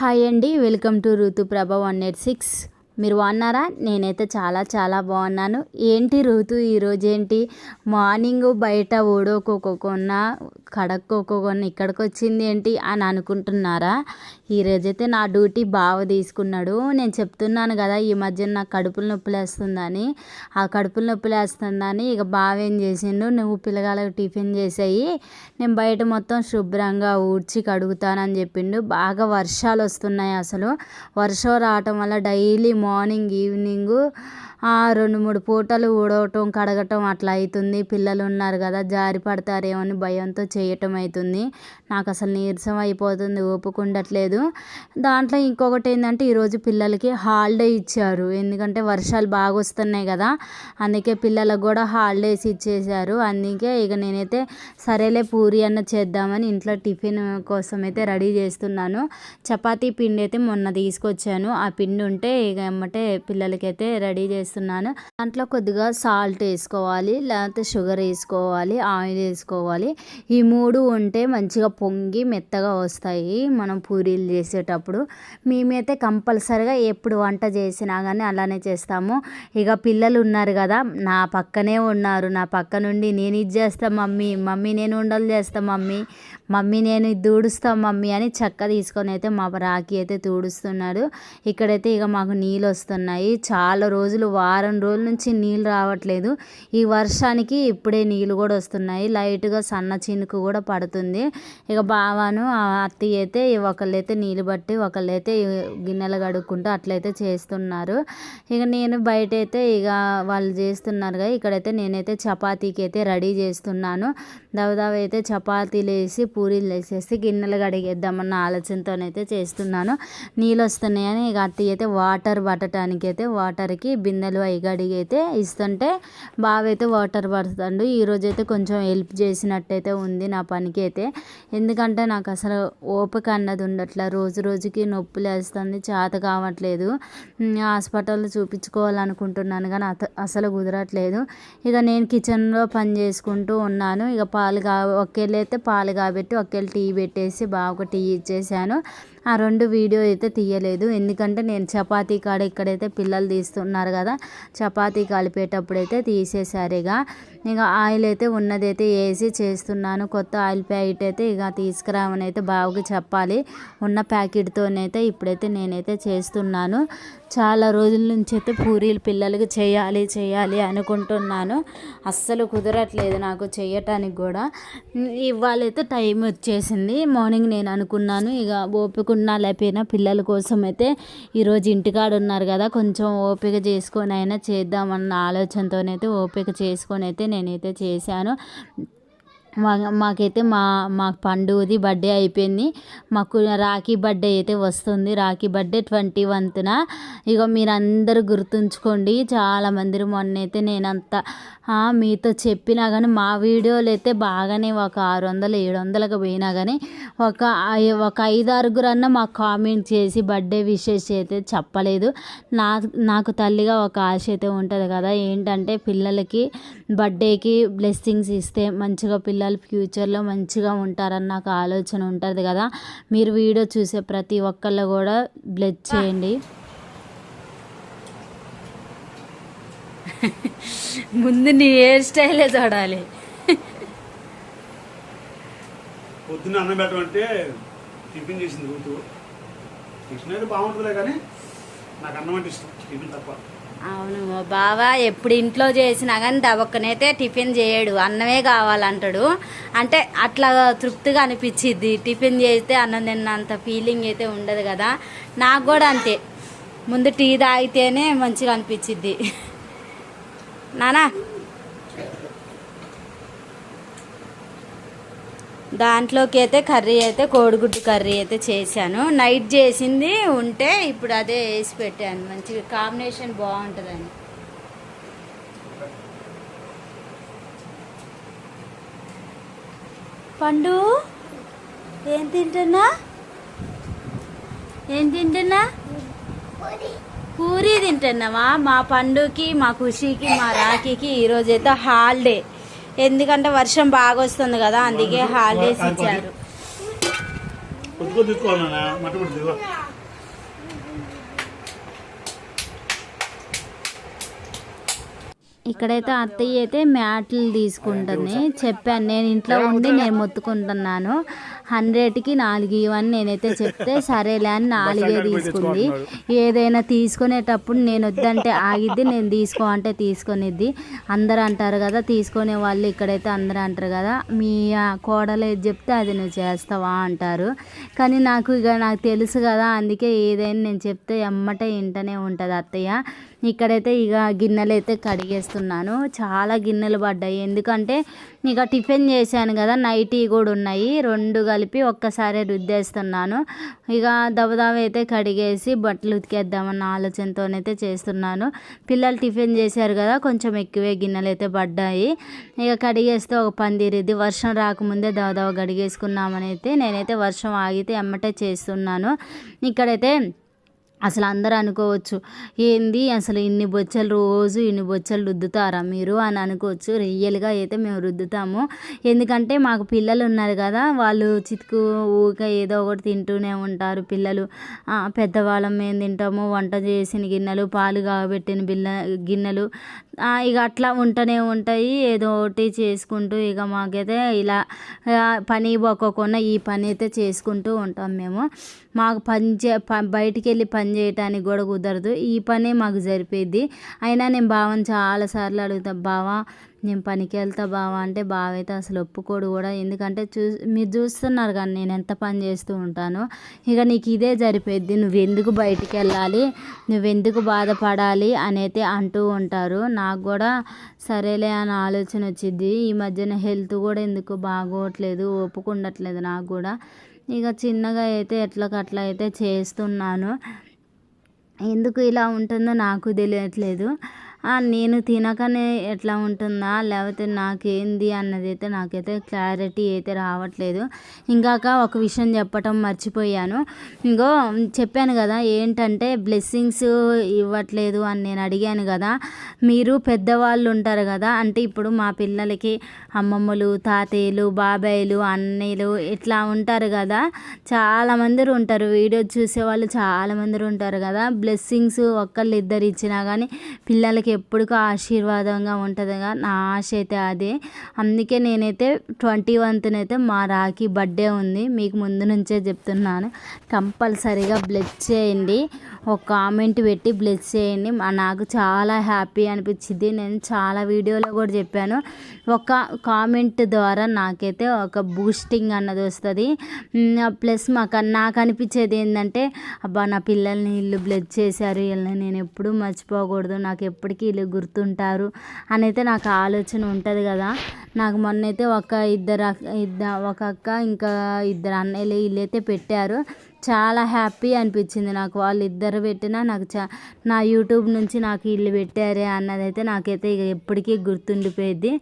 Hi అండి welcome to Rituprabha one eight six. మీరు బాగున్నారా? నేనైతే చాలా చాలా బాగున్నాను. ఏంటి ఋతు ఈరోజు ఏంటి? మార్నింగ్ బయట ఓడోకోకోకున్న కడక్కోకోకున్న ఇక్కడికి వచ్చింది ఏంటి అని అనుకుంటున్నారా? ఈరోజైతే నా డ్యూటీ బావ తీసుకున్నాడు. నేను చెప్తున్నాను కదా ఈ మధ్య నాకు కడుపులు నొప్పులు వేస్తుందని. ఆ కడుపులు నొప్పులు వేస్తుందని ఇక బావ ఏం చేసిండు నువ్వు పిల్లగాళ్ళకి టిఫిన్ చేసేయి నేను బయట మొత్తం శుభ్రంగా ఊడ్చి కడుగుతానని చెప్పిండు. బాగా వర్షాలు వస్తున్నాయి అసలు. వర్షం రావటం వల్ల డైలీ మార్నింగ్ ఈవినింగ్ రెండు మూడు పూటలు ఊడవటం కడగటం అట్లా అవుతుంది పిల్లలు ఉన్నారు కదా జారి పడతారేమో అని భయంతో చేయటం అవుతుంది నాకు అసలు నీరసం అయిపోతుంది ఓపుకుండట్లేదు దాంట్లో ఇంకొకటి ఏంటంటే ఈరోజు పిల్లలకి హాలిడే ఇచ్చారు. ఎందుకంటే వర్షాలు బాగా వస్తున్నాయి కదా అందుకే పిల్లలకు కూడా హాలిడేస్ ఇచ్చేసారు అందుకే ఇక నేనైతే సరేలే పూరి అన్న చేద్దామని ఇంట్లో టిఫిన్ కోసం అయితే రెడీ చేస్తున్నాను. చపాతీ పిండి అయితే మొన్న తీసుకొచ్చాను. ఆ పిండి ఉంటే ఇక ఎమ్మటే పిల్లలకైతే రెడీ చేస్తున్నాను. దాంట్లో కొద్దిగా సాల్ట్ వేసుకోవాలి లేకపోతే షుగర్ వేసుకోవాలి ఆయిల్ వేసుకోవాలి. ఈ మూడు ఉంటే మంచిగా పొంగి మెత్తగా వస్తాయి మనం పూరీలు చేసేటప్పుడు. మేమైతే కంపల్సరిగా ఎప్పుడు వంట చేసినా కానీ అలానే చేస్తాము. ఇక పిల్లలు ఉన్నారు కదా నా పక్కనే ఉన్నారు. నా పక్క నుండి నేను ఇది చేస్తా మమ్మీ. మమ్మీ నేను ఉండలు చేస్తా మమ్మీ. మమ్మీ నేను ఇది మమ్మీ అని చెక్క తీసుకొని అయితే మా రాఖీ అయితే తూడుస్తున్నాడు. ఇక్కడైతే ఇక మాకు నీళ్ళు వస్తున్నాయి. చాలా రోజులు వారం రోజుల నుంచి నీళ్ళు రావట్లేదు. ఈ వర్షానికి ఇప్పుడే నీళ్ళు కూడా వస్తున్నాయి. లైట్గా సన్న చినుకు కూడా పడుతుంది. ఇక బావాను ఆ అత్తయ్య అయితే ఒకళ్ళైతే నీళ్ళు బట్టి ఒకళ్ళైతే గిన్నెలు కడుక్కుంటూ అట్లయితే చేస్తున్నారు. ఇక నేను బయట అయితే ఇక వాళ్ళు చేస్తున్నారు కదా ఇక్కడైతే నేనైతే చపాతీకి అయితే రెడీ చేస్తున్నాను. దవదవ అయితే చపాతీలు వేసి పూరీలు వేసేసి గిన్నెలు కడిగేద్దామన్న ఆలోచనతోనైతే చేస్తున్నాను. నీళ్ళు వస్తున్నాయని ఇక అత్తయ్య అయితే వాటర్ పట్టడానికి అయితే వాటర్కి బిందెలు అవి కడిగి అయితే ఇస్తుంటే బావ అయితే వాటర్ పడుతుండు. ఈరోజు అయితే కొంచెం హెల్ప్ చేసినట్టయితే ఉంది నా పనికి అయితే ఎందుకంటే నాకు అసలు ఓపిక అన్నది ఉండట్లే. రోజు రోజుకి నొప్పులు వేస్తుంది చేత కావట్లేదు. హాస్పిటల్లో చూపించుకోవాలనుకుంటున్నాను కానీ అసలు కుదరట్లేదు. ఇక నేను కిచెన్లో పని చేసుకుంటూ ఉన్నాను. ఇక పాలు కా ఒకేళ్ళైతే అయితే పాలు కాబట్టి పెట్టి ఒకళ్ళు టీ పెట్టేసి బాగా టీ ఇచ్చేసాను. ఆ రెండు వీడియో అయితే తీయలేదు. ఎందుకంటే నేను చపాతీ కాడ ఇక్కడైతే పిల్లలు తీస్తున్నారు కదా చపాతీ కలిపేటప్పుడు అయితే తీసేశారు ఇక. ఇక ఆయిల్ అయితే ఉన్నదైతే వేసి చేస్తున్నాను. కొత్త ఆయిల్ ప్యాకెట్ అయితే ఇక తీసుకురామని అయితే బాగా చెప్పాలి. ఉన్న ప్యాకెట్తోనైతే ఇప్పుడైతే నేనైతే చేస్తున్నాను. చాలా రోజుల నుంచి అయితే పూరీలు పిల్లలకి చేయాలి చేయాలి అనుకుంటున్నాను. అస్సలు కుదరట్లేదు నాకు చేయటానికి కూడా. ఇవాళ అయితే టైం వచ్చేసింది. మార్నింగ్ నేను అనుకున్నాను ఇక ఓపిక చదువుకున్నా లేకపోయినా పిల్లల కోసం అయితే ఈరోజు ఇంటికాడ ఉన్నారు కదా కొంచెం ఓపిక చేసుకొని అయినా చేద్దామన్న ఆలోచనతోనైతే ఓపిక చేసుకొని అయితే నేనైతే చేశాను. మా మాకైతే మా మా పండుగది బర్త్డే అయిపోయింది. మాకు రాఖీ బర్త్డే అయితే వస్తుంది. రాఖీ బర్త్డే ట్వంటీ వన్త్న. ఇక మీరు గుర్తుంచుకోండి. చాలా మంది మొన్న అయితే నేనంత మీతో చెప్పినా కానీ మా వీడియోలు అయితే బాగానే ఒక ఆరు వందలు ఏడు వందలకు పోయినా కానీ ఒక ఒక ఐదు ఆరుగురన్నా మాకు కామెంట్ చేసి బర్త్డే విషెస్ అయితే చెప్పలేదు. నా నాకు తల్లిగా ఒక ఆశ అయితే ఉంటుంది కదా. ఏంటంటే పిల్లలకి బర్త్డేకి బ్లెస్సింగ్స్ ఇస్తే మంచిగా పిల్లలు ఫ్యూచర్లో మంచిగా ఉంటారని నాకు ఆలోచన ఉంటుంది కదా. మీరు వీడియో చూసే ప్రతి ఒక్కళ్ళు కూడా బ్లెస్ చేయండి. ముందు నీ హెయిర్ స్టైలే చూడాలి. పొద్దున్న అన్నం పెట్టమంటే టిఫిన్ చేసింది ఋతు టిఫిన్ అయితే బాగుంటుందిలే కానీ నాకు అన్నం అంటే ఇష్టం టిఫిన్ తప్ప. అవును బావా ఎప్పుడు ఇంట్లో చేసినా కానీ దవక్కనైతే టిఫిన్ చేయడు అన్నమే కావాలంటాడు. అంటే అట్లా తృప్తిగా అనిపించిద్ది టిఫిన్ చేస్తే అన్నం తిన్నంత ఫీలింగ్ అయితే ఉండదు కదా. నాకు కూడా అంతే. ముందు టీ తాగితేనే మంచిగా అనిపించిద్ది నానా? దాంట్లోకి అయితే కర్రీ అయితే కోడిగుడ్డు కర్రీ అయితే చేశాను. నైట్ చేసింది ఉంటే ఇప్పుడు అదే వేసి పెట్టాను. మంచిగా కాంబినేషన్ బాగుంటుందని. పండు ఏం తింటున్నా? ఏం తింటున్నా? పూరి తింటున్నావా? మా పండుకి మా ఖుషికి మా రాఖీకి ఈరోజైతే హాలిడే ఎందుకంటే వర్షం బాగా వస్తుంది కదా అందుకే హాలిడేస్ ఇచ్చారు. ఇక్కడైతే అత్తయ్య అయితే మ్యాట్లు తీసుకుంటుంది. చెప్పాను నేను ఇంట్లో ఉండి నేను మొత్తుకుంటున్నాను. హండ్రెడ్కి నాలుగు ఇవన్నీ నేనైతే చెప్తే సరేలే అని నాలుగే తీసుకుంది. ఏదైనా తీసుకునేటప్పుడు నేను వద్దంటే ఆగిద్ది నేను తీసుకో అంటే తీసుకొనిద్ది. అందరూ అంటారు కదా తీసుకునే వాళ్ళు ఇక్కడైతే అందరూ అంటారు కదా మీ కోడలు ఏది చెప్తే అది నువ్వు చేస్తావా? అంటారు. కానీ నాకు ఇక నాకు తెలుసు కదా అందుకే ఏదైనా నేను చెప్తే ఎమ్మటే ఇంటనే ఉంటుంది అత్తయ్య. ఇక్కడైతే ఇక గిన్నెలు అయితే కడిగేస్తున్నాను. చాలా గిన్నెలు పడ్డాయి. ఎందుకంటే ఇక టిఫిన్ చేశాను కదా నైటీ కూడా ఉన్నాయి. రెండు కలిపి ఒక్కసారి రుద్దేస్తున్నాను. ఇక దబదబ అయితే కడిగేసి బట్టలు ఉతికేద్దామన్న ఆలోచనతోనైతే చేస్తున్నాను. పిల్లలు టిఫిన్ చేశారు కదా కొంచెం ఎక్కువే గిన్నెలు అయితే పడ్డాయి. ఇక కడిగేస్తే ఒక పందిరిది. వర్షం రాకముందే దవదవ కడిగేసుకున్నామని అయితే నేనైతే వర్షం ఆగితే ఎమ్మటే చేస్తున్నాను. ఇక్కడైతే అసలు అందరూ అనుకోవచ్చు ఏంది అసలు ఇన్ని బొచ్చలు రోజు ఇన్ని బొచ్చలు రుద్దుతారా మీరు? అని అనుకోవచ్చు. రియల్గా అయితే మేము రుద్దుతాము. ఎందుకంటే మాకు పిల్లలు ఉన్నారు కదా వాళ్ళు చితుకు ఊక ఏదో ఒకటి తింటూనే ఉంటారు పిల్లలు. పెద్దవాళ్ళం మేము తింటాము. వంట చేసిన గిన్నెలు పాలు కాబెట్టిన బిల్ల గిన్నెలు ఇక అట్లా ఉంటూనే ఉంటాయి. ఏదో ఒకటి చేసుకుంటూ ఇక మాకైతే ఇలా పని పోకోకుండా ఈ పని అయితే చేసుకుంటూ ఉంటాం మేము. మాకు పని చే ప- బయటికి వెళ్ళి పని చేయటానికి కూడా కుదరదు. ఈ పనే మాకు సరిపోయిద్ది. అయినా నేను బావని చాలాసార్లు అడుగుతా బావా నేను పనికి వెళ్తా బావా అంటే బావ అయితే అసలు ఒప్పుకోడు కూడా. ఎందుకంటే చూ మీరు చూస్తున్నారు కానీ నేను ఎంత పని చేస్తూ ఉంటానో. ఇక నీకు ఇదే సరిపోద్ది నువ్వెందుకు బయటికి వెళ్ళాలి నువ్వెందుకు బాధపడాలి అని అయితే అంటూ ఉంటారు. నాకు కూడా సరేలే అని ఆలోచన వచ్చింది ఈ మధ్యన హెల్త్ కూడా ఎందుకు బాగోట్లేదు ఒప్పుకుండట్లేదు నాకు కూడా. ఇక చిన్నగా అయితే ఎట్లకట్లా అయితే చేస్తున్నాను. ఎందుకు ఇలా ఉంటుందో నాకు తెలియట్లేదు. నేను తినకనే ఎట్లా ఉంటుందా? లేకపోతే నాకేంది అన్నది అయితే నాకైతే క్లారిటీ అయితే రావట్లేదు. ఇంకాక ఒక విషయం చెప్పటం మర్చిపోయాను. ఇంకో చెప్పాను కదా ఏంటంటే బ్లెస్సింగ్స్ ఇవ్వట్లేదు అని నేను అడిగాను కదా. మీరు పెద్దవాళ్ళు ఉంటారు కదా అంటే ఇప్పుడు మా పిల్లలకి అమ్మమ్మలు తాతయ్యలు బాబాయ్లు అన్నయ్యలు ఇట్లా ఉంటారు కదా. చాలామంది ఉంటారు. వీడియో చూసే వాళ్ళు చాలామంది ఉంటారు కదా. బ్లెస్సింగ్స్ ఒక్కళ్ళు ఇద్దరు ఇచ్చినా కానీ పిల్లలకి ఎప్పటికీ ఆశీర్వాదంగా ఉంటుందిగా. నా ఆశ అయితే అదే. అందుకే నేనైతే ట్వంటీ వన్త్నైతే మా రాఖీ బర్త్డే ఉంది. మీకు ముందు నుంచే చెప్తున్నాను. కంపల్సరీగా బ్లెస్ చేయండి. ఒక కామెంట్ పెట్టి బ్లెస్ చేయండి. నాకు చాలా హ్యాపీ అనిపించింది. నేను చాలా వీడియోలో కూడా చెప్పాను. ఒక కామెంట్ ద్వారా నాకైతే ఒక బూస్టింగ్ అన్నది వస్తుంది. ప్లస్ మాకు నాకు అనిపించేది ఏంటంటే అబ్బా నా పిల్లల్ని ఇల్లు బ్లెస్ చేశారు. వీళ్ళని నేను ఎప్పుడూ మర్చిపోకూడదు. నాకు ఎప్పటికీ వీళ్ళు గుర్తుంటారు అని అయితే నాకు ఆలోచన ఉంటుంది కదా. నాకు మొన్నైతే ఒక ఇద్దరు ఇద్దరు ఒక అక్క ఇంకా ఇద్దరు అన్నయ్యలు వీళ్ళైతే పెట్టారు. చాలా హ్యాపీ అనిపించింది నాకు. వాళ్ళు ఇద్దరు పెట్టినా నాకు చా నా యూట్యూబ్ నుంచి నాకు వీళ్ళు పెట్టారే అన్నదైతే నాకైతే ఇక ఎప్పటికీ గుర్తుండిపోయింది.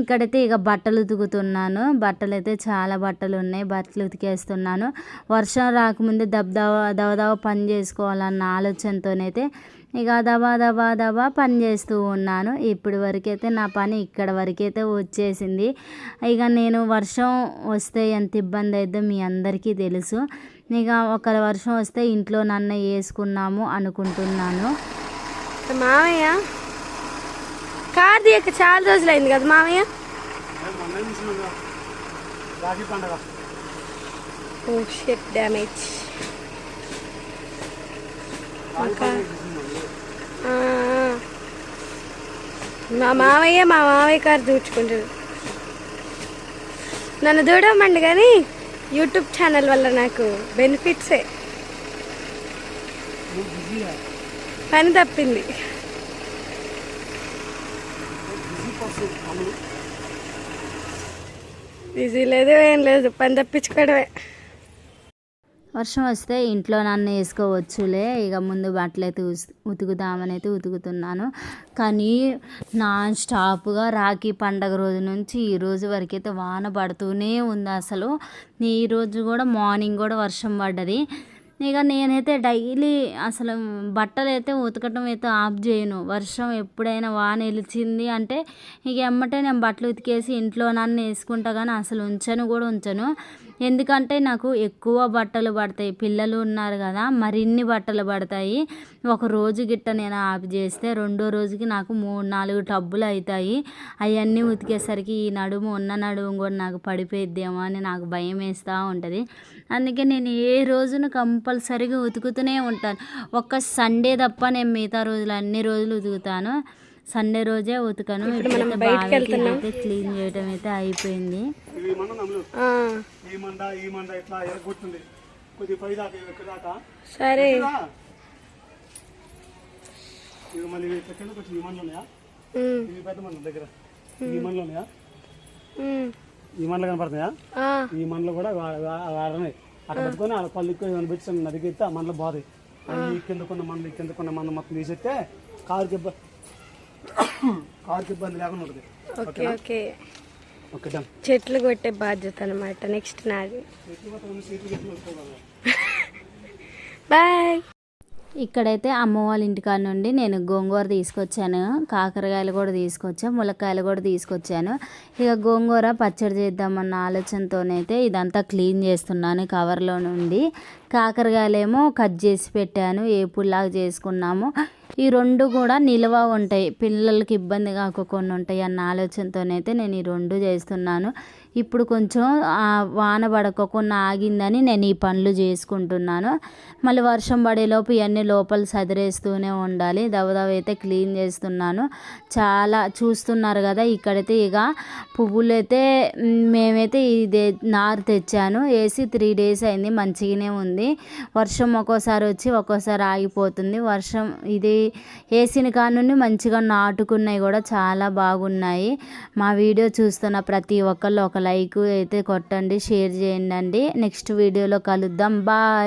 ఇక్కడైతే ఇక బట్టలు ఉతుకుతున్నాను. బట్టలు అయితే చాలా బట్టలు ఉన్నాయి బట్టలు ఉతికేస్తున్నాను. వర్షం రాకముందే దబదవ దవదవ పని చేసుకోవాలన్న ఆలోచనతోనైతే ఇక దబా దబా దబా పని చేస్తూ ఉన్నాను. ఇప్పటి వరకైతే నా పని ఇక్కడ వరకైతే వచ్చేసింది. ఇక నేను వర్షం వస్తే ఎంత ఇబ్బంది అయిద్దో మీ అందరికీ తెలుసు. ఇక ఒక వర్షం వస్తే ఇంట్లో నన్ను వేసుకున్నాము అనుకుంటున్నాను. మామయ్య కార్ తీయక చాలా రోజులైంది కదా మామయ్య? డ్యామేజ్ తీసుకున్నాను. మా మామయ్య మా మామయ్య కారు దూచుకుంటాడు నన్ను దూడమండి కానీ యూట్యూబ్ ఛానల్ వల్ల నాకు బెనిఫిట్సే. పని తప్పింది. బిజీ లేదు ఏం లేదు పని తప్పించుకోవడమే. వర్షం వస్తే ఇంట్లో నన్ను వేసుకోవచ్చులే. ఇక ముందు బట్టలు అయితే ఉస్- ఉతుకుదామని అయితే ఉతుకుతున్నాను. కానీ నాన్ స్టాప్గా రాఖీ పండగ రోజు నుంచి ఈ రోజు వరకు అయితే వాన పడుతూనే ఉంది అసలు. ఈ రోజు కూడా మార్నింగ్ కూడా వర్షం పడ్డది. ఇక నేనైతే డైలీ అసలు బట్టలు అయితే ఉతకటం అయితే ఆఫ్ చేయను. వర్షం ఎప్పుడైనా వాన వెలిచింది అంటే ఇక ఎమ్మటే నేను బట్టలు ఉతికేసి ఇంట్లో నన్ను వేసుకుంటా కానీ అసలు ఉంచను కూడా ఉంచను. ఎందుకంటే నాకు ఎక్కువ బట్టలు పడతాయి. పిల్లలు ఉన్నారు కదా మరిన్ని బట్టలు పడతాయి. ఒక రోజు గిట్ట నేను ఆఫ్ చేస్తే రెండో రోజుకి నాకు మూడు నాలుగు టబ్బులు అవుతాయి అవన్నీ ఉతికేసరికి ఈ నడుము ఉన్న నడుము కూడా నాకు పడిపోయిద్దేమో అని నాకు భయం వేస్తూ ఉంటుంది. అందుకే నేను ఏ రోజును కంపల్సరీగా ఉతుకుతూనే ఉంటాను. ఒక్క సండే తప్ప నేను మిగతా రోజులు అన్ని రోజులు ఉతుకుతాను. సండే రోజే ఉతకను. అయితే క్లీన్ చేయడం అయితే అయిపోయింది. ఈ మండ ఈ మండ ఇట్లా ఎరగొట్టుంది. కొద్దిగా పై దాకా ఇక్కడ దాకా. సరే. ఇలా. ఇవి మళ్ళీ ఇట్లా కిందకు వచ్చి ఈ మండలు ఉన్నాయా? ఇవి పెద్ద మండలం దగ్గర. ఈ మండలు ఉన్నాయా? ఈ మండలు కనపడుతున్నాయా? ఈ మండలు కూడా వాడనే. అక్కడ పెట్టుకొని ఆ పళ్ళు ఎక్కువ ఏమైనా పెట్టి నదికి ఎత్తే ఆ మండలు బాధ ఈ కింద కొన్న మండలు ఈ కింద కొన్న మండలు మొత్తం తీసేస్తే కారుకి ఇబ్బంది కారుకి ఇబ్బంది లేకుండా ఉంటుంది. ఓకే. చెట్లు కొట్టే బాధ్యత అనమాట నెక్స్ట్ నాది. బాయ్. ఇక్కడైతే అమ్మ వాళ్ళ ఇంటికాడ నుండి నేను గోంగూర తీసుకొచ్చాను కాకరకాయలు కూడా తీసుకొచ్చాను ములక్కాయలు కూడా తీసుకొచ్చాను. ఇక గోంగూర పచ్చడి చేద్దామన్న ఆలోచనతోనైతే ఇదంతా క్లీన్ చేస్తున్నాను కవర్లో నుండి. కాకరకాయలేమో కట్ చేసి పెట్టాను ఏపుల్లాగా చేసుకున్నాము. ఈ రెండు కూడా నిల్వ ఉంటాయి పిల్లలకి ఇబ్బంది కాకుండా ఉంటాయి అన్న ఆలోచనతోనైతే నేను ఈ రెండు చేస్తున్నాను. ఇప్పుడు కొంచెం వాన పడకకుండా ఆగిందని నేను ఈ పనులు చేసుకుంటున్నాను. మళ్ళీ వర్షం పడేలోపు ఇవన్నీ లోపల సదిరేస్తూనే ఉండాలి. దవదవ అయితే క్లీన్ చేస్తున్నాను. చాలా చూస్తున్నారు కదా ఇక్కడైతే ఇక పువ్వులు అయితే మేమైతే ఇదే నారు తెచ్చాను. వేసి త్రీ డేస్ అయింది మంచిగానే ఉంది. వర్షం ఒక్కోసారి వచ్చి ఒక్కోసారి ఆగిపోతుంది. వర్షం ఇది వేసిన కానుండి మంచిగా నాటుకున్నాయి కూడా చాలా బాగున్నాయి. మా వీడియో చూస్తున్న ప్రతి ఒక్కళ్ళు ఒక లైక్ అయితే కొట్టండి షేర్ చేయండి. నెక్స్ట్ వీడియోలో కలుద్దాం. బాయ్.